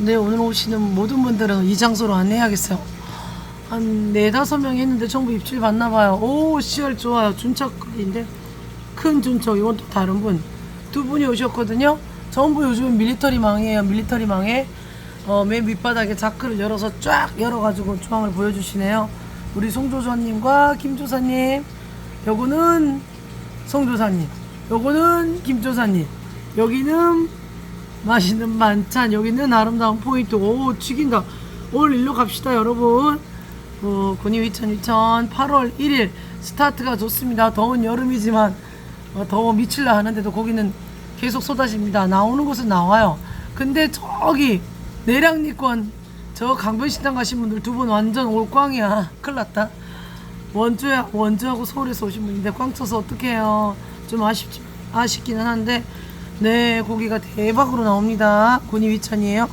네, 오늘 오시는 모든 분들은 이 장소로 안내해야겠어요. 한 네다섯 명이 했는데 전부 입질 받나 봐요. 오, 시알 좋아요. 준척인데 큰 준척. 이건 또 다른 분. 두 분이 오셨거든요. 전부 요즘은 밀리터리 망이에요. 밀리터리 망에 어, 맨 밑바닥에 자크를 열어서 쫙 열어가지고 조항을 보여주시네요. 우리 송조사님과 김조사님. 요거는 송조사님. 요거는 김조사님. 여기는 맛있는 만찬. 여기는 아름다운 포인트. 오, 죽인다. 오늘 일로 갑시다, 여러분. 어, 군이 2000, 8월 1일 스타트가 좋습니다. 더운 여름이지만 어, 더워 미칠라 하는데도 거기는 계속 쏟아집니다. 나오는 곳은 나와요. 근데 저기 내량리권 저 강변식당 가신 분들 두 분 완전 올꽝이야. 큰일 났다. 원주야, 원주하고 서울에서 오신 분인데 꽝 쳐서 어떡해요. 좀 아쉽지, 아쉽기는 한데 네, 고기가 대박으로 나옵니다. 군이 위천이에요.